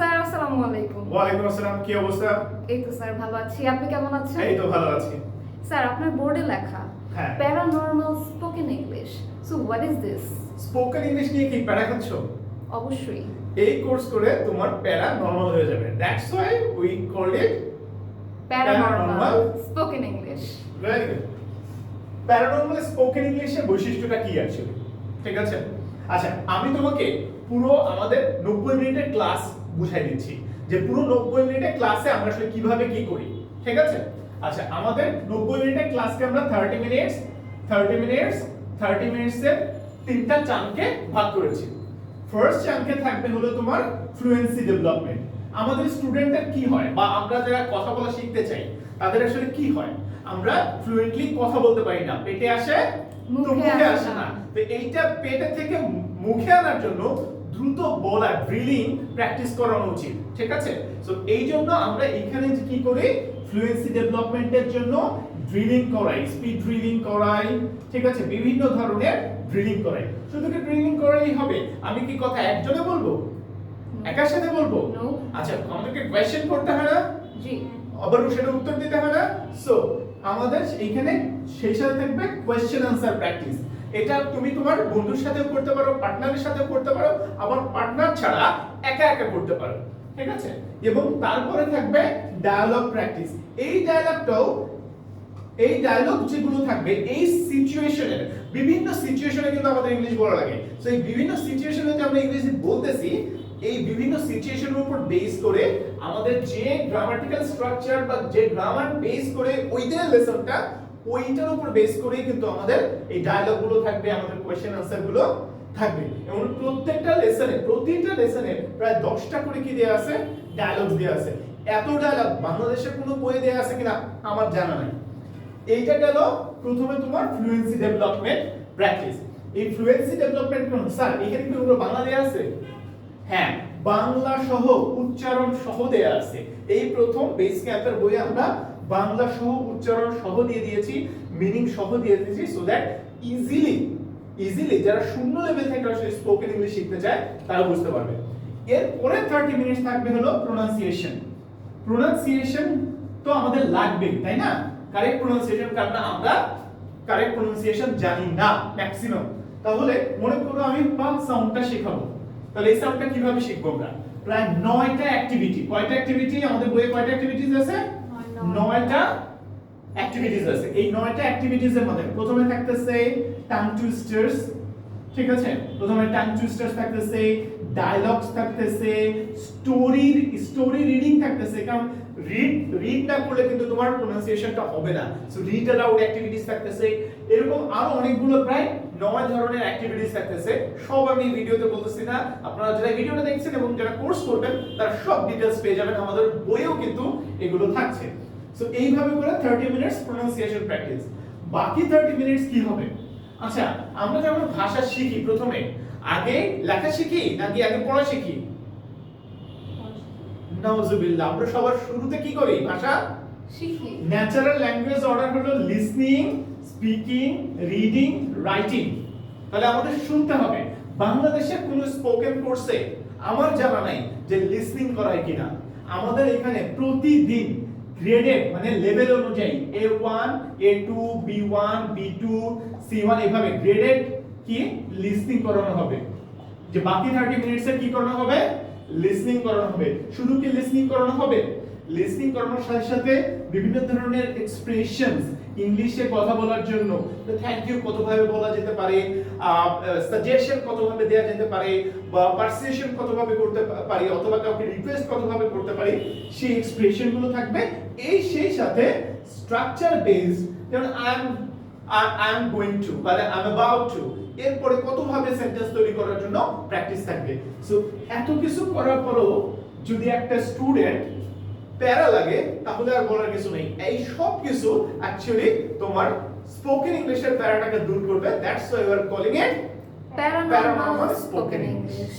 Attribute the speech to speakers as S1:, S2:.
S1: Sir আসসালামু আলাইকুম।
S2: ওয়ালাইকুম আসসালাম কি অবস্থা?
S1: এই তো স্যার ভালো আছি। আপনি কেমন আছেন?
S2: এই তো ভালো আছি।
S1: স্যার আপনার বোর্ডে লেখা। Paranormal spoken English so what is this
S2: spoken English নিয়ে কি প্যারা খাচ্ছ?
S1: অবশ্যই।
S2: এই কোর্স করে তোমার প্যারা নরমাল হয়ে যাবে। That's why we called it
S1: paranormal spoken English
S2: very good paranormal spoken ইংলিশের বৈশিষ্ট্যটা কি অ্যাকচুয়ালি ঠিক আছে? আচ্ছা আমি তোমাকে পুরো আমাদের নব্বই মিনিটের ক্লাস বুঝাই দিচ্ছি যে পুরো নব্বই মিনিটের ক্লাসে আমরা আসলে কীভাবে কি করি ঠিক আছে? আচ্ছা আমাদের নব্বই মিনিটের ক্লাসকে আমরা thirty minutes thirty minutes thirty মিনিটসের তিনটা চাঙ্কে ভাগ করেছি। ফার্স্ট চাঙ্কে থাকবে হলো তোমার ফ্লুয়েন্সি ডেভেলপমেন্ট আমাদের স্টুডেন্টদের কি হয় বা আমরা যারা কথা বলা শিখতে চাই তাদের আসলে কি হয়? আমরা ফ্লুয়েন্টলি কথা বলতে পারি না। পেটে আসে
S1: মুখে আসে। না।
S2: তো এইটা পেটে থেকে মুখে আনার জন্য দ্রুত বলা ড্রিলিং প্র্যাকটিস করানো উচিত ঠিক আছে? সো এই জন্য আমরা এখানে যে কি করি? ফ্লুয়েন্সি ডেভেলপমেন্টের জন্য ড্রিলিং করাই স্পিড ড্রিলিং করাই ঠিক আছে? বিভিন্ন ধরনের ড্রিলিং করাই। শুধু কি ড্রিলিং করাই হবে? আমি কি কথা একজনে বলব? একার সাথে বলব. আচ্ছা আমাদেরকে কোয়েশ্চেন করতে হয় না?
S1: জি।
S2: আবার সেটা উত্তর দিতে হয় না? সো আমাদের এইখানে সেই সাথে থাকবে কোয়েশ্চেন আনসার প্র্যাকটিস এটা তুমি তোমার বন্ধুর সাথেও করতে পারো পার্টনারের সাথেও করতে পারো, আবার পার্টনার ছাড়া একা একা করতে পারো, ঠিক আছে? এবং তারপরে থাকবে ডায়ালগ প্র্যাকটিস এই ডায়ালগটাও এই ডায়লগ যেগুলো থাকবে, এই সিচুয়েশনের বিভিন্ন সিচুয়েশনে কিন্তু আমাদের ইংলিশ বলা লাগে। সো এই বিভিন্ন সিচুয়েশনে যে আমরা ইংলিশ বলতেছি, এই বিভিন্ন সিচুয়েশনের উপর বেস করে আমাদের যে গ্রামাটিক্যাল স্ট্রাকচার বা যে গ্রামার বেস করে ওইটার লেসনটা ওইটার উপর বেস করেই কিন্তু আমাদের এই ডায়লগগুলো থাকবে, আমাদের কোয়েশ্চেন আনসারগুলো থাকবে। এবং প্রত্যেকটা লেসনে প্রতিটা লেসনে প্রায় দশটা করে কি দেয়া আছে? ডায়লগ দেয়া আছে। এত ডায়লগ বাংলাদেশের কোনো বইয়ে দেয়া আছে কিনা আমার জানা নাই। এইটা গেল প্রথমে তোমার ফ্লুয়েন্সি ডেভেলপমেন্ট প্র্যাকটিস এই ফ্লুয়েন্সি ডেভেলপমেন্ট কোন স্যার, এখানে কি পুরো বাংলা দেয়া আছে? হ্যাঁ বাংলা সহ উচ্চারণ সহ দেয়া আছে। এই প্রথম বেস ক্যাম্পের বইয়ে আমরা বাংলা সহ উচ্চারণ সহ দিয়ে দিয়েছি মিনিং সহ দিয়ে দিয়েছি সো দ্যাট ইজিলি ইজিলি যারা শূন্য লেভেল থেকে আসলে স্পোকেন ইংলিশ শিখতে চায়, তারা বুঝতে পারবে। এরপরে থার্টি মিনিটস থাকবে হলো প্রোনাউন্সিয়েশন প্রোনাউন্সিয়েশন তো আমাদের লাগবেই, তাই না? কারেক্ট প্রোনাউন্সিয়েশন কারণ আমরা কারেক্ট প্রোনাউন্সিয়েশন জানি না ম্যাক্সিমাম তাহলে মনে করো আমি পা সাউন্ডটা শেখাবো। তাহলে এই সাউন্ডটা কীভাবে শিখব আমরা? প্রায় নয়টা অ্যাক্টিভিটি কয়টা অ্যাক্টিভিটি আমাদের বইয়ে কয়টা অ্যাক্টিভিটিস আছে? নয়টা অ্যাক্টিভিটিস আছে। এই নয়টা অ্যাক্টিভিটিস এর মধ্যে প্রথমে থাকতেছে টাং টুইস্টার্স ঠিক আছে? প্রথমে টাং টুইস্টার্স থাকতেছে ডায়লগস থাকতেছে স্টোরি স্টোরি রিডিং থাকতেছে। কারণ রিড রিড না করলে কিন্তু তোমার প্রোনাউন্সিয়েশনটা হবে না। সো রিড অ্যালাউড অ্যাক্টিভিটিস থাকতেছে। এরকম আরও অনেকগুলো প্রায় নয় ধরনের অ্যাক্টিভিটিস থাকতেছে। সব আমি ভিডিওতে বলতেছি না। আপনারা যারা ভিডিওটা দেখছেন এবং যারা কোর্স করবেন, তারা সব ডিটেইলস পেয়ে যাবেন। আমাদের বইয়েও কিন্তু এগুলো থাকছে। সো এইভাবে করে 30 মিনিটস প্রোনাউন্সিয়েশন প্র্যাকটিস বাকি 30 মিনিটস কি হবে? আচ্ছা আমরা যখন ভাষা শিখি প্রথমে আগে লেখা শিখি নাকি আগে পড়া শিখি? নাউজুবিল্লাহ আমরা সবার শুরুতে কি করি? ভাষা
S1: শিখি।
S2: ন্যাচারাল ল্যাঙ্গুয়েজ অর্ডার হলো লিসনিং স্পিকিং রিডিং রাইটিং তাহলে আমাদের শুনতে হবে বাংলাদেশে কোন স্পোকেন কোর্সে আমার জানা নাই যে লিসনিং করায় কিনা। আমাদের এখানে প্রতিদিন গ্রেডেড মানে লেভেল অনুযায়ী A one A two B one B two C one এভাবে গ্রেডেড কি? লিসনিং করানো হবে। যে বাকি থার্টি মিনিটসে কি করানো হবে? লিসনিং করানো হবে। শুধু কি লিসনিং করানো হবে? লিসনিং করানোর সাথে সাথে বিভিন্ন ধরনের এক্সপ্রেশনস ইংলিশে কথা বলার জন্য। থ্যাংক ইউ কতভাবে বলা যেতে পারে সাজেশন কতভাবে দেওয়া যেতে পারে, বা পারসুয়েশন কতভাবে করতে পারি, অথবা কাউকে রিকোয়েস্ট কতভাবে করতে পারি, সেই এক্সপ্রেশনগুলো থাকবে। এই সেই সাথে স্ট্রাকচার বেসড যেমন I am I am going to বা আই এম অ্যাবাউট টু এরপরে কতভাবে সেন্টেন্স তৈরি করার জন্য প্র্যাকটিস থাকবে। সো এত কিছু করার পরও যদি একটা স্টুডেন্ট প্যারা লাগে তাহলে আর বলার কিছু নেই। এই সব কিছু অ্যাকচুয়ালি তোমার স্পোকেন ইংলিশের প্যারাটাকে দূর করবে। That's why you are calling it
S1: paranormal spoken English